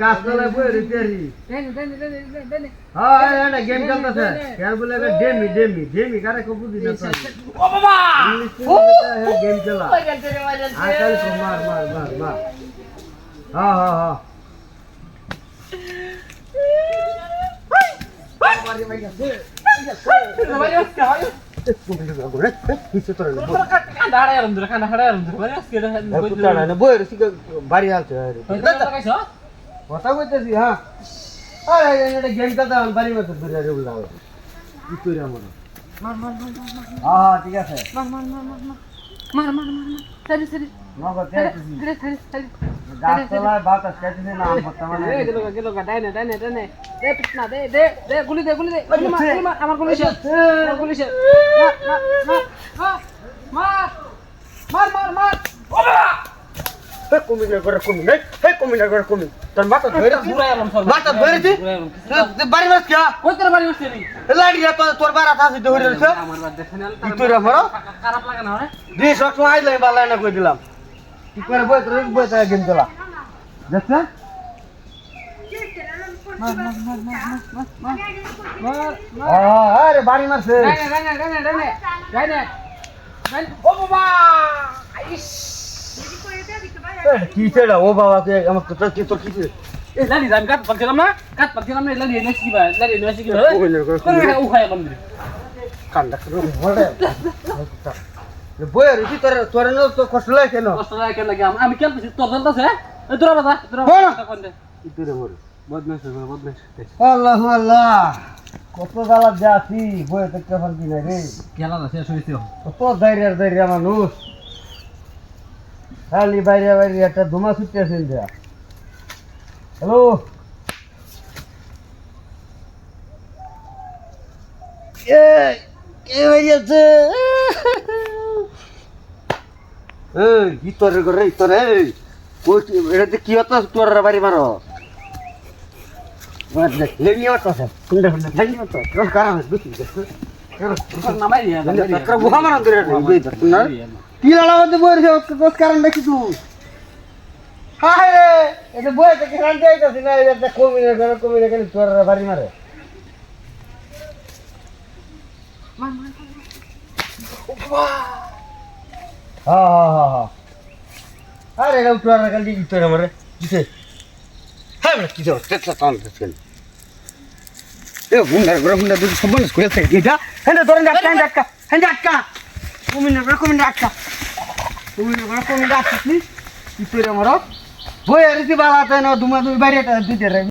গাছতলায় বই রিপেয়ারি দেন দেন দেন দেন দেন। হ্যাঁ এটা গেম খেলতেছে। কেন বলে ডেমি ডেমি ডেমি কারে কো বুঝি না ও বাবা! গেম খেলা। ওই গেল তেরে মার আকাল মার মার মার মার। হ্যাঁ হ্যাঁ হ্যাঁ। মারি আজকে হয় ধরে ধরে কথা কইতেছি হ্যাঁ? আরে এটা গেম খেলতে বাড়ি মতো দূরে রে উল্লাও কি কইরা আমার মার মার মার হ্যাঁ ঠিক আছে। মার মার মার মার মার। মার মার মার সারি সারি নগদ দেখতেছি সারি সারি গাছতলায় বাতাস খাইতেছে না আম বর্তমানে এ গেল গেল ডাইনে ডাইনে ডাইনে। দে দে দে দে গুলি দে গুলি দে। গুলি মার গুলি মার আমার গুলি শেষ। আমার গুলি শেষ। মার মার মার মার মার মার ও হে কমি না করে কমি হে কমি না করে কমি তোর মাথা ধরে পুরা এলাম সর মাথা ধরে তুই বাড়ি মাস কে? কই তোর বাড়ি মাসলি লাড়ি রে তোর বাড়ি আছে ধরে রইছ আমার বাদ দেখেন তুই তোর আমার খারাপ লাগে না রে। দি সব সময় আইলাই বালা না কই দিলাম। কি করে বই তোর বই তাই গেম দিলা দেখছ? আরে বাড়ি মারছে। রাইনে রাইনে রাইনে রাইনে রাইনে ও বাবা! কি ছেড়া ও বাবা কে আমার তো কি তোর কি এ লালি জান কাট পাচ্ছিলাম না? কাট পাচ্ছিলাম না লালি এনে কি বা লালি এনে কি বা কই না করে কোন ও খায় বন্ধ। কান্দা করে বড়ে বই রিসি তোর তোর না তো কষ্ট লাগে কেন? কষ্ট লাগে কেন লাগে? আমি- আমি কেন পেছি তোর চলতেছে এ তোরা বাবা তোরা। কোন দে কি করে বদমাশ হবে বদমাশ আল্লাহ আল্লাহ। কত জ্বালাত যাচ্ছি বই দেখতে পারবি না রে। খেলা না শেষ হইছে কত ধৈর্যের ধৈর্য মানুষ। খালি বাইরে বাইরে একটা ধুমা ছুটতে আসেন যা হ্যালো কে বেরিয়েছে এই, ভিতরে করে ভিতরে এটা কি হতো তোর বাড়ি মারো? লেনি হতো কুন্ডা লেনি হতো কারণ বুঝলি নামাই চক্র গুহা মারা तिला मध्ये बोर घेऊ कस कारण नक्की तू हा हे बोर किसान द्यायचं नाही कोमी नाही करत कोमी नाही करत चोर भारी मारे हा हा हा हा अरे का चोर काल दिसतोय ना मरे जिथे हा बरं किती त्याचा ताण ए हुंडा बरं हुंडा तुझं संबंधच खोयचं आहे का हंडा तोरण अटका हंडा अटका हंडा अटका कोमी नाही बरं कोमी अटका তুমি করে কোন গাছ তুই আমার। বই আর বালাতে না দিতে